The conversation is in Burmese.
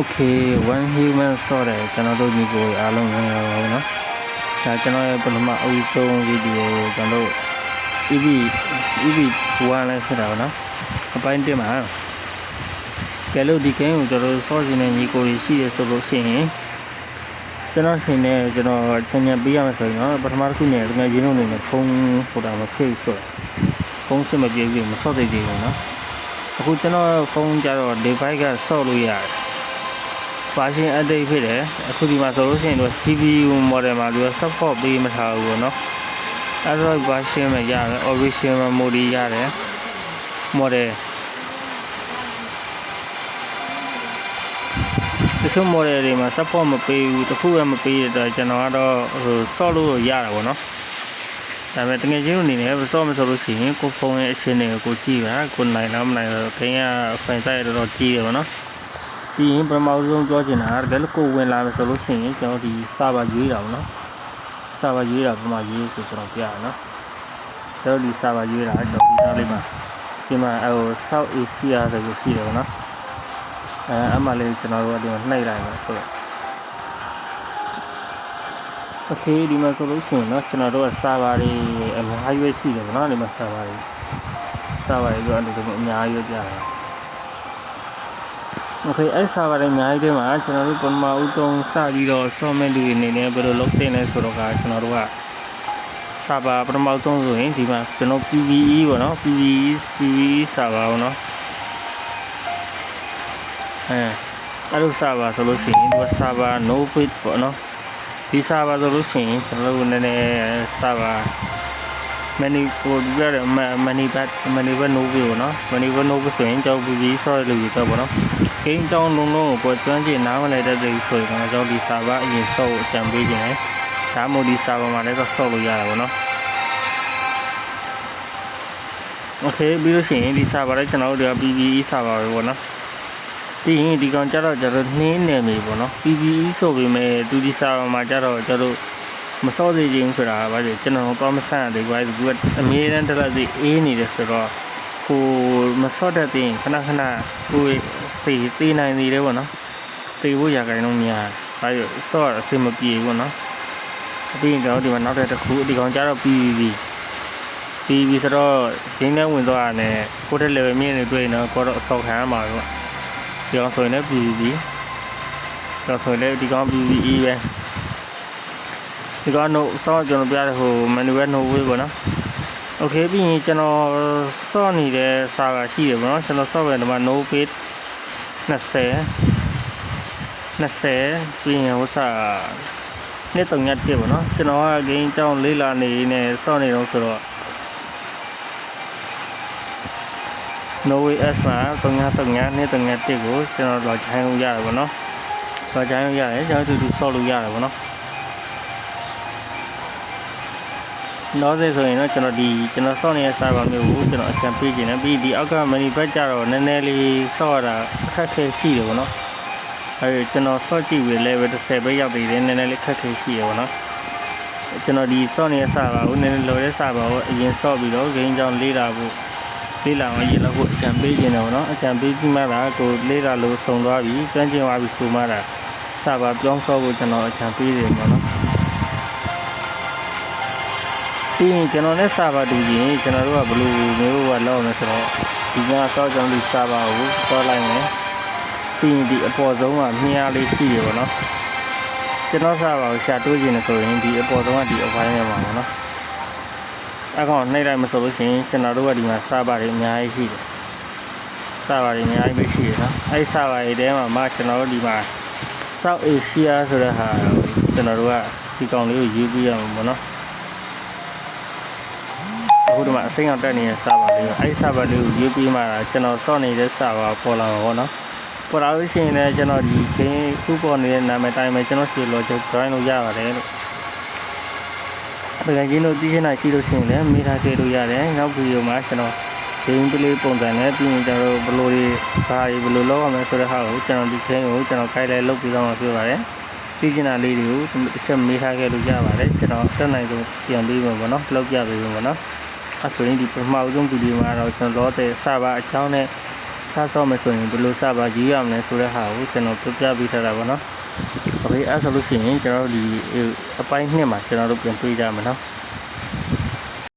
Okay one human ဆိုတဲ့ကျွန်တော်တို့ညီကိုအားလုံးဝင်လာပါဘူးเนาะဒါကျွန်တော်ရဲ့ပထမအဦးဆုံးဗီဒီယိုကိုကျွန်တော်တို့ EV EV ဝမ်းလဲဖြစ်တာပါเนาะအပိုင်းတင်မှာကဲလို့ဒီကိန်းကိုကျွန်တော်တို့စောစီနေညီကိုတွေရှိရဆိုလို့ရှိရင်ကျွန်တော်ရှင်နေကျွန်တော်ချင်းညပေးရမယ်ဆိုရင်เนาะပထမတစ်ခုနဲ့တကယ်ရင်းလုံးနေနဲ့ဖုန်းဟိုတာမဖြစ်ဆိုဖုန်းစစ်မပြေဘူးမစော့သိသေးဘူးเนาะအခုကျွန်တော်ဖုန်းကြတော့ device ကစော့လို့ရတယ် version update ဖြစ်တယ်အခုဒီမှာဆိုလို့ရှိရင်တော့ GPU model မှာသူက support ပေးမထားဘူးပေါ့နော် Android version မှာရတယ် original mode ရတယ် model တချို့ model တွေမှာ support မပေးဘူးတစ်ခုပဲမပေးတဲ့အတွက်ကျွန်တော်ကတော့ဟို solve လို့ရတာပေါ့နော်ဒါပေမဲ့တကယ်ချင်းအနေနဲ့ solve မဆိုလို့ရှိရင်ကိုဖုန်းရဲ့အခြေအနေကိုကိုကြည့်ပါကိုနိုင်လားမနိုင်တော့ခင်ဗျာ fan size တော်တော်ကြီးတယ်ပေါ့နော် ပြီးရင်ပထမဆုံးပြောချင်တာကတကယ်လို့ကိုယ်ဝင်လာမယ်ဆိုလို့ရှိရင်ကျွန်တော်ဒီစာပါရွေးတာပေါ့နော်စာပါရွေးတာပထမရွေးဆိုကျွန်တော်ပြရအောင်နော်ကျွန်တော်ဒီစာပါရွေးတာကျွန်တော်ဒီသားလေးမှာဒီမှာဟို South Asia ဆိုလို့ရှိတယ်ပေါ့နော်အဲအမှလေးကျွန်တော်တို့ကဒီမှာနှိပ်လိုက်မယ်ဆိုတော့โอเคဒီမှာဆိုလို့ရှိရင်เนาะကျွန်တော်တို့ကစာပါတွေအများကြီးပဲရှိတယ်ပေါ့နော်ဒီမှာစာပါတွေစာပါတွေဆိုအဲ့လိုမျိုးအများကြီးပဲပြရတယ် โอเคအဲ့စာပါတယ်အများကြီးတည်းမှာကျွန်တော်တို့ပထမဦးဆုံးစပြီးတော့ software တွေအနေနဲ့ဘယ်လိုလုပ်တင်လဲဆိုတော့ကကျွန်တော်တို့ကစာပါပထမဆုံးဆိုရင်ဒီမှာကျွန်တော် PVE ပေါ့နော် PVE PVE စာပါပေါ့နော်အဲအဲ့လိုစာပါဆိုလို့ရှိရင်ဒီကစာပါ no fit ပေါ့နော်ဒီစာပါဆိုလို့ရှိရင်ကျွန်တော်တို့နည်းနည်းစာ ပါ many ကိုဒီရတဲ့ many bad many bad no fit ပေါ့နော် many bad no fit ဆိုရင်ကျွန်တော် PVE ဆော့ရလို့ရတော့ပေါ့နော် ဂိမ်းအကြောင်းလုံးလုံးကိုပေါ်ကျွမ်းကျင်နားမလည်တတ်တဲ့ဆိုရင်တော့ကျွန်တော်ဒီစာပါအရင်ဆော့ဖို့အကြံပေးခြင်းတယ်ဒါမှမဟုတ်ဒီစာပါမှာလည်းတော့ဆော့လို့ရတာပေါ့နော်โอเคပြီးလို့ရှိရင်ဒီစာပါလည်းကျွန်တော်တို့က PPE စာပါပဲပေါ့နော်ပြီးရင်ဒီကောင်ကြတော့ကျွန်တော်နှင်းနယ်မြေပေါ့နော် PPE ဆိုပေမဲ့သူဒီစာပါမှာကြတော့ကျွန်တော်တို့ မစောသေးခြင်းဆိုတာဘာလဲကျွန်တော်တော့မဆန့်ရသေးဘူးသူကအမြဲတမ်းတက်လက်စီအေးနေတယ်ဆိုတော့ကိုမစော့တတ်သေးရင်ခဏခဏကိုသေသေးနိုင်သေးတယ်ပေါ့နော်သေဖို့ရကြရင်တော့များဘာလို့စော့အဆင်မပြေဘူးနော်ပြီးရင်ကျွန်တော်ဒီမှာနောက်တစ်ခုဒီကောင်ကြတော့ PVP PVP ဆိုတော့ဂိမ်းထဲဝင်သွားတာနဲ့ကိုယ့်တဲ့ level မြင့်နေတွေ့ရင်တော့ကိုတော့အဆောက်ခံရမှာပဲပေါ့ဒီကောင်ဆိုရင်လည်း PVP တော့ဆိုရင်လည်းဒီကောင် PVE ပဲ ဒီကောင်တော့စော့ကျွန်တော်ပြတဲ့ဟို manual no way ပေါ့နော် โอเคပြီးရင်ကျွန်တော်စော့နေတဲ့စာကရှိတယ်ဗောနော်ကျွန်တော်စော့ပဲဒီမှာ no page 20 20ပြီးရင်ဟိုစာနှစ်တုံညက်တစ်ဗောနော်ကျွန်တော်ကဂိမ်းအကြောင်းလေးလာနေနေစော့နေတော့ဆိုတော့ no way s မှာတုံညတုံညနှစ်တုံညက်တစ်ကိုကျွန်တော်တော့ခြိုင်းလို့ရတယ်ဗောနော်တော့ခြိုင်းလို့ရတယ်ကျွန်တော်တူတူစော့လို့ရတယ်ဗောနော် နောက်သေးဆိုရင်တော့ကျွန်တော်ဒီကျွန်တော်စောင့်နေတဲ့ server မျိုးကိုကျွန်တော်အကြံပေးခြင်းနဲ့ပြီးဒီအောက်က menu bar ကြတော့နည်းနည်းလေးစော့ရတာအခက်အခဲရှိတယ်ဗောနော်အဲဒီကျွန်တော်စော့ကြည့်ပြီး level 30ပဲရောက်သေးတယ်နည်းနည်းလေးခက်ခဲရှိရဗောနော်ကျွန်တော်ဒီစော့နေတဲ့ server ကိုနည်းနည်းလော်တဲ့ server ကိုအရင်စော့ပြီးတော့ game ကြောင်းလေးလာဖို့လေးလာအောင်အရင်တော့ကိုအကြံပေးခြင်းတယ်ဗောနော်အကြံပေးပြီးမှသာကိုလေးလာလို့စုံသွားပြီကျွမ်းကျင်သွားပြီဆိုမှသာ server ပြောင်းစော့ဖို့ကျွန်တော်အကြံပေးတယ်ဗောနော် ပြီးရင်ကျွန်တော်နဲ့စာပါတူရင်ကျွန်တော်တို့ကဘယ်လိုမျိုးကလောက်မယ်ဆိုတော့ဒီကတော့ကျွန်တော်ဒီစာပါကိုတောလိုက်မယ်ပြီးရင်ဒီအပေါ်ဆုံးကမြားလေးရှိရပါတော့ကျွန်တော်စာပါကိုရှာတိုးခြင်းနဲ့ဆိုရင်ဒီအပေါ်ဆုံးကဒီအပိုင်းထဲမှာပါနော်အကောင်နှိပ်လိုက်မဆိုလို့ရှိရင်ကျွန်တော်တို့ကဒီမှာစာပါတွေအများကြီးရှိတယ်စာပါတွေအများကြီးပဲရှိတယ်နော်အဲဒီစာပါတွေထဲမှာမှကျွန်တော်တို့ဒီမှာ South Asia ဆိုတဲ့ဟာကျွန်တော်တို့ကဒီကောင်လေးကိုယူပြီးရမှာပေါ့နော် အခုဒီမှာအစိမ်းအောင်တက်နေတဲ့စာပါလေးကိုအဲ့ဒီစာပါလေးကိုရေးပြီးမှကျွန်တော်စော့နေတဲ့စာပါပေါ်လာမှာပေါ့နော်ပေါ်လာလို့ရှိရင်လည်းကျွန်တော်ဒီ game ခုပေါ်နေတဲ့နာမည်တိုင်းပဲကျွန်တော်စီလောကျွန်တော် join လုပ်ရပါတယ်လို့ဒါကကြီးတို့သိချင်တာရှိလို့ရှိရင်လည်းမိထားခဲ့လို့ရတယ်နောက်ဗီဒီယိုမှာကျွန်တော် game play ပုံစံနဲ့ပြီးရင်ကျွန်တော်ဘယ်လိုတွေဘာတွေဘယ်လိုလုပ်ရမလဲဆိုတဲ့ဟာကိုကျွန်တော်ဒီ game ကိုကျွန်တော် guide လိုက်လုပ်ပြီးတော့မှပြောပါတယ်သိချင်တာလေးတွေကိုတစ်ချက်မေးထားခဲ့လို့ရပါတယ်ကျွန်တော်တက်နိုင်ဆုံးပြန်ပြီးမှာပေါ့နော်လောက်ပြပေးမှာပေါ့နော် အဲဆိုရင်ဒီပထမဆုံးဗီဒီယိုမှာတော့ကျွန်တော်တဲ့စပါအကြောင်းနဲ့ထားဆောက်မယ်ဆိုရင်ဘယ်လိုစပါရေးရမလဲဆိုတဲ့ဟာကိုကျွန်တော်ပြပြပေးထားတာပေါ့နော်။ဒါပေမဲ့အဲဆိုလို့ရှိရင်ကျွန်တော်တို့ဒီအပိုင်းနှစ်မှာကျွန်တော်တို့ပြန်တွေ့ကြမှာနော်။